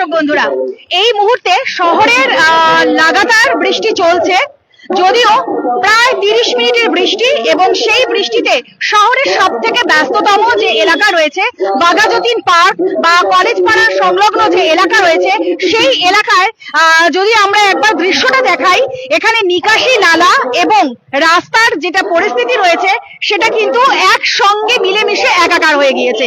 দর্শক বন্ধুরা, এই মুহূর্তে শহরের লাগাতার বৃষ্টি চলছে। যদিও প্রায় তিরিশ মিনিটের বৃষ্টি এবং সেই বৃষ্টিতে শহরের সব থেকে ব্যস্ততম যে এলাকা রয়েছে বাগাজতীন পার্ক বা কলেজ পাড়ার সংলগ্ন যে এলাকা রয়েছে, সেই এলাকায় যদি আমরা একবার দৃশ্যটা দেখাই, এখানে নিকাশি নালা এবং রাস্তার যেটা পরিস্থিতি রয়েছে, সেটা কিন্তু একসঙ্গে মিলেমিশে একাকার হয়ে গিয়েছে।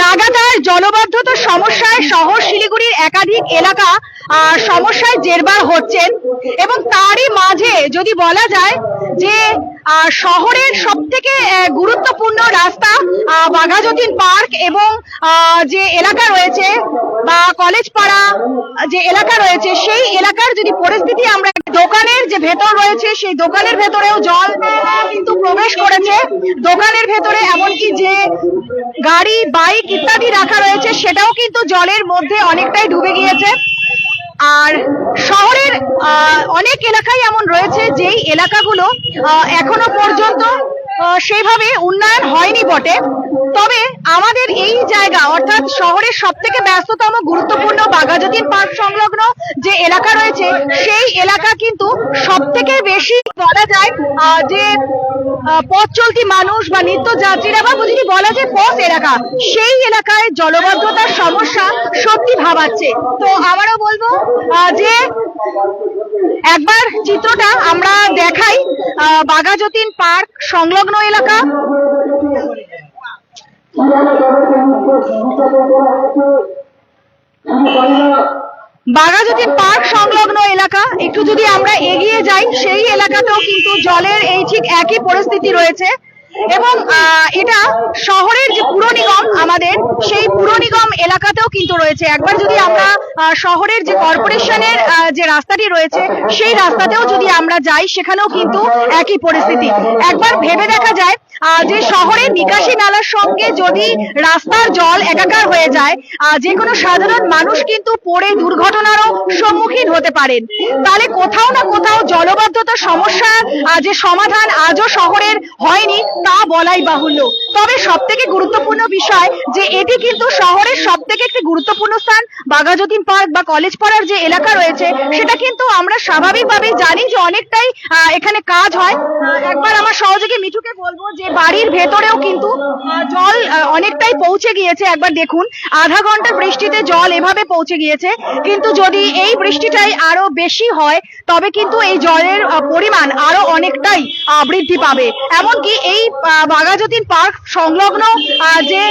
লাগাতার জলবদ্ধতার সমস্যায় শহর শিলিগুড়ির একাধিক এলাকা সমস্যায় জেরবার হচ্ছেন এবং তারই মাঝে যদি বলা যায় যে শহরের সব থেকে গুরুত্বপূর্ণ রাস্তা বাঘাযতীন পার্ক এবং যে এলাকা রয়েছে বা কলেজ পাড়া যে এলাকা রয়েছে, সেই এলাকার যদি পরিস্থিতি আমরা দোকানের যে ভেতর রয়েছে, সেই দোকানের ভেতরেও জল কিন্তু প্রবেশ করেছে। দোকানের ভেতরে এমনকি যে গাড়ি, বাইক ইত্যাদি রাখা রয়েছে, সেটাও কিন্তু জলের মধ্যে অনেকটাই ডুবে গিয়েছে। আর শহরের অনেক এলাকাই এমন রয়েছে, যেই এলাকাগুলো এখনও পর্যন্ত সেইভাবে উন্নয়ন হয়নি বটে। তবে আমাদের এই জায়গা, অর্থাৎ শহরের সব থেকে ব্যস্ততম, গুরুত্বপূর্ণ বাঘাযতীন পার্ক সংলগ্ন যে এলাকা রয়েছে, সেই এলাকা কিন্তু সব থেকে বেশি বলা যায় যে পথ চলতি মানুষ বা নিত্য যাত্রীরা বা যদি বলা যায় পথ এলাকা, সেই এলাকায় জলবদ্ধতার সমস্যা সত্যি ভাবাচ্ছে। তো আমারও বলব যে একবার চিত্রটা আমরা দেখাই বাঘাযতীন পার্ক সংলগ্ন এলাকা? বাঘাযতীন পার্ক সংলগ্ন এলাকা। একটু যদি আমরা এগিয়ে যাই, সেই এলাকাতেও কিন্তু জলের এই ঠিক একই পরিস্থিতি রয়েছে। এবং এটা শহরের যে পুর নিগম আমাদের, সেই পুর নিগম এলাকাতেও কিন্তু রয়েছে। একবার যদি আমরা শহরের যে কর্পোরেশনের যে রাস্তাটি রয়েছে, সেই রাস্তাতেও যদি আমরা যাই, সেখানেও কিন্তু একই পরিস্থিতি। একবার ভেবে দেখা যায় যে শহরের নিকাশি নালার সঙ্গে যদি রাস্তার জল একাকার হয়ে যায় যে কোনো সাধারণ মানুষ কিন্তু পড়ে দুর্ঘটনারও সম্মুখীন হতে পারেন। তাহলে কোথাও না কোথাও জলবদ্ধতার সমস্যার যে সমাধান আজও শহরের হয়নি, তা বলাই বাহুল্য। তবে সব থেকে গুরুত্বপূর্ণ বিষয় যে এটি কিন্তু শহরের সব থেকে একটি গুরুত্বপূর্ণ স্থান, বাঘাযতীন পার্ক বা কলেজ পাড়ার যে এলাকা রয়েছে, সেটা কিন্তু আমরা স্বাভাবিকভাবেই জানি যে অনেকটাই এখানে কাজ হয়। একবার আমার সহযোগী মিঠুকে বলব যে বাড়ির ভেতরেও কিন্তু জল অনেকটাই পৌঁছে গিয়েছে। একবার দেখুন, আধা ঘণ্টা বৃষ্টিতে জল এভাবে পৌঁছে গিয়েছে। কিন্তু যদি এই বৃষ্টিটাই আরও বেশি হয়, তবে কিন্তু এই জলের পরিমাণ আরও অনেকটাই বৃদ্ধি পাবে। এমনকি এই বাঘাযতীন পার্ক সংলগ্ন যে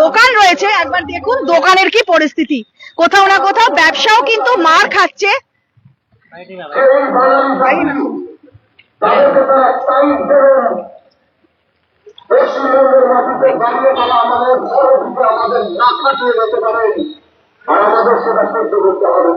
দোকান রয়েছে, একবার দেখুন দোকানের কি পরিস্থিতি। কোথাও না কোথাও ব্যবসাও কিন্তু মার খাচ্ছে। পশ্চিমবঙ্গের মাটিতে দাঁড়িয়ে তারা আমাদের সরকারকে আমাদের না কাটিয়ে যেতে পারে আর আমাদের সেটা সহ্য করতে হবে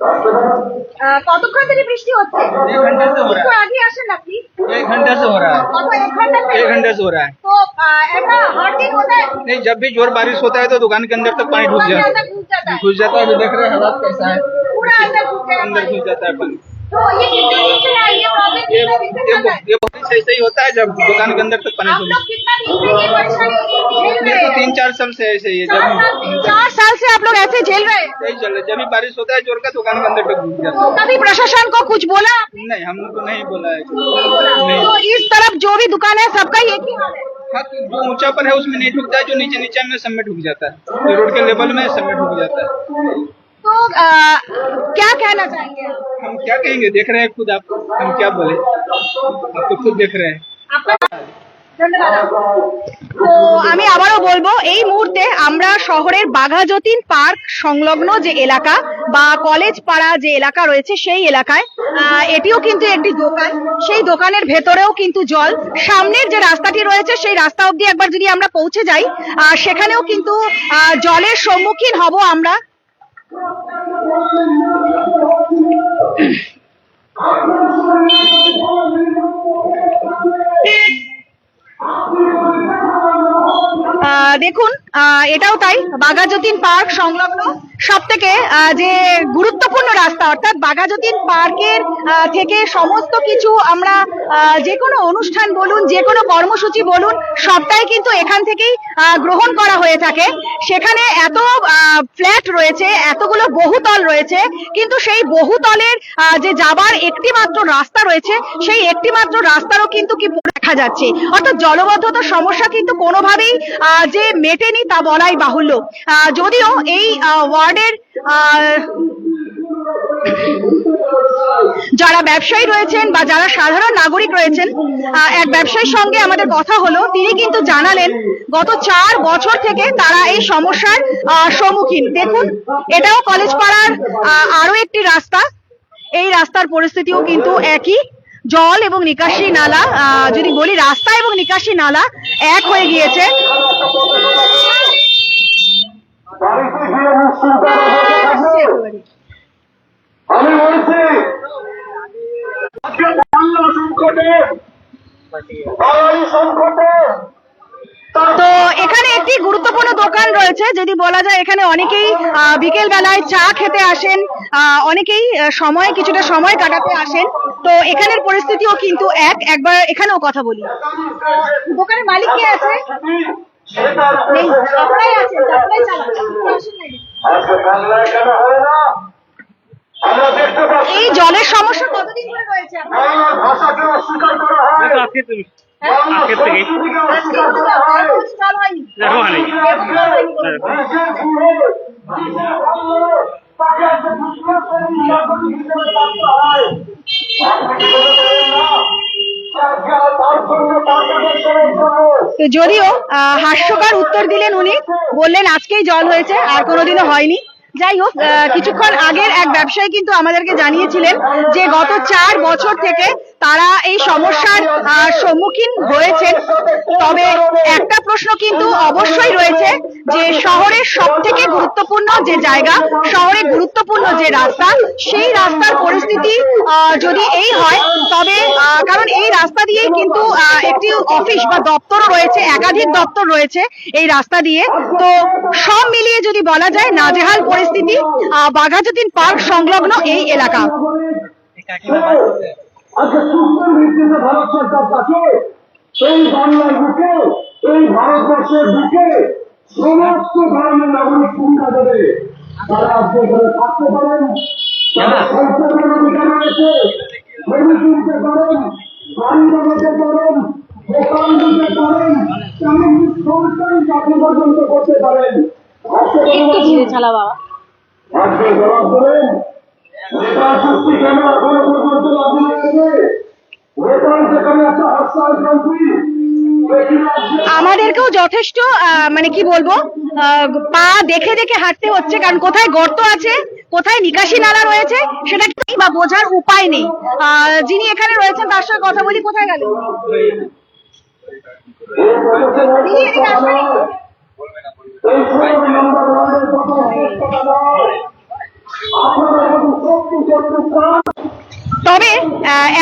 রাষ্ট্রপতি আহ, কতক্ষণ থেকে বৃষ্টি হচ্ছে एक घंटे से हो একটু रहा আগে আসেন আপনি है एक घंटे से हो रहा है কত এক ঘন্টা থেকে? एक घंटे से हो रहा है तो আহ, ऐसा हर दिन होता है नहीं जब भी जोर बारिश होता है तो दुकान के अंदर तक पानी घुस पूरा जाता अंदर घुस जाता है है घुस जाता है अभी देख रहे हैं हालात कैसा है पूरा अंदर घुस जाएगा अंदर पानी। घुस जाता है पानी तो ये कितने दिन प्रॉब्लम है? बारिश ऐसे ही होता है जब दुकान के अंदर तक पानी आप घुस लोग कितना दिन से ये परेशानी झेल ये रहे तो तीन चार साल से ऐसे ही है चार साल जब चार साल से आप लोग ऐसे झेल रहे हैं? चल रहा है। जब भी बारिश होता है ज़ोर का दुकान के अंदर तक घुस जाता तो कभी प्रशासन को कुछ बोला? है नहीं हमको नहीं बोला है। नहीं। बोला नहीं तो इस तरफ़ जो भी दुकान है सबका एक ही हाल है? हाँ तो जो ऊँचा पर है उसमें नहीं ठुकता है जो नीचे नीचे में सब में ठुक जाता है। जो रोड के लेवल में सब में ठुक जाता है। तो आ, क्या कहना चाहेंगे आप? हम क्या कहेंगे देख रहे हैं खुद आप हम क्या बोले आप तो खुद देख रहे हैं আপনার ধন্যবাদ তো আমি আবারও বলবো এই মুহূর্তে আমরা শহরের বাঘাযতীন পার্ক সংলগ্ন যে এলাকা বা কলেজ পাড়া যে এলাকা রয়েছে সেই এলাকায় আহ, এটিও কিন্তু একটি দোকান সেই দোকানের ভেতরেও কিন্তু জল সামনের যে রাস্তাটি রয়েছে সেই রাস্তা অবধি একবার যদি আমরা পৌঁছে যাই আহ, সেখানেও কিন্তু আহ, জলের সম্মুখীন হব আমরা আহ, দেখুন এটাও তাই বাঘাযতীন পার্ক সংলগ্ন। সব থেকে যে গুরুত্বপূর্ণ রাস্তা, অর্থাৎ বাঘাযতীন পার্কের থেকে সমস্ত কিছু আমরা যে কোনো অনুষ্ঠান বলুন, যে কোনো কর্মসূচি বলুন, সবটাই কিন্তু এখান থেকেই গ্রহণ করা হয়ে থাকে। সেখানে এত ফ্ল্যাট রয়েছে, এতগুলো বহুতল রয়েছে, কিন্তু সেই বহুতলের যে যাবার একটি মাত্র রাস্তা রয়েছে, সেই একটি মাত্র রাস্তারও কিন্তু কি দেখা যাচ্ছে। অর্থাৎ জলবদ্ধতার সমস্যা কিন্তু কোনোভাবেই যে মেটেনি তা বলাই বাহুল্য। যদিও এই ওয়ার্ডের যারা ব্যবসায়ী রয়েছেন বা যারা সাধারণ নাগরিক রয়েছেন এক ব্যবসায়ীর সঙ্গে আমাদের কথা হলো, তিনি কিন্তু জানালেন গত চার বছর থেকে তারা এই সমস্যার সম্মুখীন। দেখুন, এটাও কলেজ পাড়ার আরও একটি রাস্তা। এই রাস্তার পরিস্থিতিও কিন্তু একই। জল এবং নিকাশি নালা যদি বলি রাস্তা এবং নিকাশি নালা এক হয়ে গিয়েছে। সংকটে তো এখানে একটি গুরুত্বপূর্ণ দোকান রয়েছে যদি বলা যায় এখানে অনেকেই বিকেল বেলায় চা খেতে আসেন অনেকেই সময় কিছুটা সময় কাটাতে আসেন। তো এখানের পরিস্থিতিও কিন্তু এক। একবার এখানেও কথা বলি। দোকানের মালিক কে আছে? এই জলের সমস্যা কতদিন ধরে রয়েছে হয়। আজকে যদিও হাস্যকর উত্তর দিলেন উনি, বললেন আজকেই জল হয়েছে, আর কোনোদিনও হয়নি। যাই হোক কিছুক্ষণ আগের এক ব্যবসায়ী কিন্তু আমাদেরকে জানিয়েছিলেন যে গত চার বছর থেকে তারা এই সমস্যার আহ, সম্মুখীন হয়েছেন। তবে একটা প্রশ্ন কিন্তু অবশ্যই রয়েছে যে শহরের সব থেকে গুরুত্বপূর্ণ যে জায়গা শহরে গুরুত্বপূর্ণ যে রাস্তা সেই রাস্তার পরিস্থিতি আহ, যদি এই হয় তবে আহ, কারণ এই রাস্তা দিয়েই কিন্তু আহ, একটি অফিস বা দপ্তরও রয়েছে একাধিক দপ্তর রয়েছে এই রাস্তা দিয়ে। তো সব মিলিয়ে যদি বলা যায় নাজেহাল পরিস্থিতি আহ, বাঘাযতীন পার্ক সংলগ্ন এই এলাকা। তাকে এই বাংলার বুকে এই ভারতবর্ষের বুকে সমস্ত ধরনের নাগরিক সুবিধা দেবে। তারা আজকে এখানে থাকতে পারেন তারা সংশোধনের অধিকার রয়েছে জমি কিনতে পারেন বাড়ি বানাতে পারেন দোকান দিতে পারেন এমনকি সরকারি চাকরি পর্যন্ত করতে পারেন। আজকে জবাব দেবেন নেপাল চুক্তি কেন এখনও পর্যন্ত লাগু হয়েছে আমাদেরকেও যথেষ্ট মানে কি বলব পা দেখে দেখে হাঁটতে হচ্ছে, কারণ কোথায় গর্ত আছে, কোথায় নিকাশি নালা রয়েছে, সেটা কি বা বোঝার উপায় নেই। যিনি এখানে রয়েছেন, তার সঙ্গে কথা বলি, কোথায় গেল?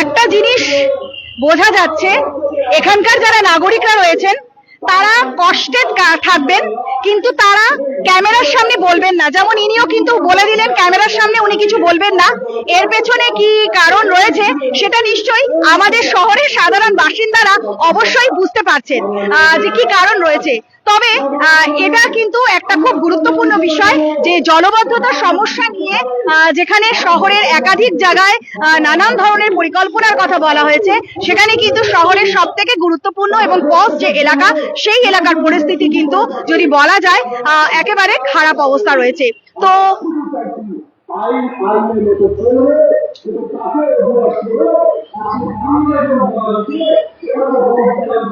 একটা জিনিস বোঝা যাচ্ছে, এখানকার যারা নাগরিকরা রয়েছেন, তারা কষ্টে থাকবেন, কিন্তু তারা ক্যামেরার সামনে বলবেন না। যেমন ইনিও কিন্তু বলে দিলেন, ক্যামেরার সামনে উনি কিছু বলবেন না। এর পেছনে কি কারণ রয়েছে, সেটা নিশ্চয়ই আমাদের শহরের সাধারণ বাসিন্দারা অবশ্যই বুঝতে পারছেন যে কি কারণ রয়েছে। তবে এটা কিন্তু একটা খুব গুরুত্বপূর্ণ বিষয় যে জলবদ্ধতার সমস্যা নিয়ে যেখানে শহরের একাধিক জায়গায় নানান ধরনের পরিকল্পনার কথা বলা হয়েছে, সেখানে কিন্তু শহরের সব থেকে গুরুত্বপূর্ণ এবং পথ যে এলাকা, সেই এলাকার পরিস্থিতি কিন্তু যদি বলা যায় একেবারে খারাপ অবস্থা রয়েছে। তো আইন আইনের মতো চলবে কিন্তু তাকে ভুয়া ছিল আপনি আইনের মতো চলছে এরকম কোনো বিচার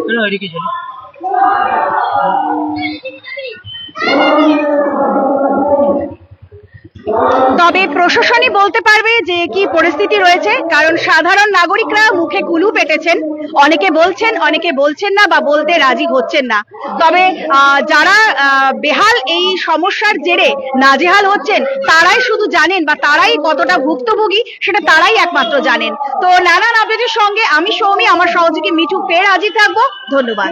চলো ওইদিকে চলো তবে প্রশাসনই বলতে পারবে যে কি পরিস্থিতি রয়েছে, কারণ সাধারণ নাগরিকরা মুখে কুলু পেটেছেন। অনেকে বলছেন অনেকে বলছেন না বা বলতে রাজি হচ্ছেন না। তবে যারা বেহাল এই সমস্যার জেরে নাজেহাল হচ্ছেন, তারাই শুধু জানেন বা তারাই কতটা ভুক্তভোগী, সেটা তারাই একমাত্র জানেন। তো নানান আপডেটের সঙ্গে আমি সৌমি, আমার সহযোগী মিঠু, ফের হাজির থাকব। ধন্যবাদ।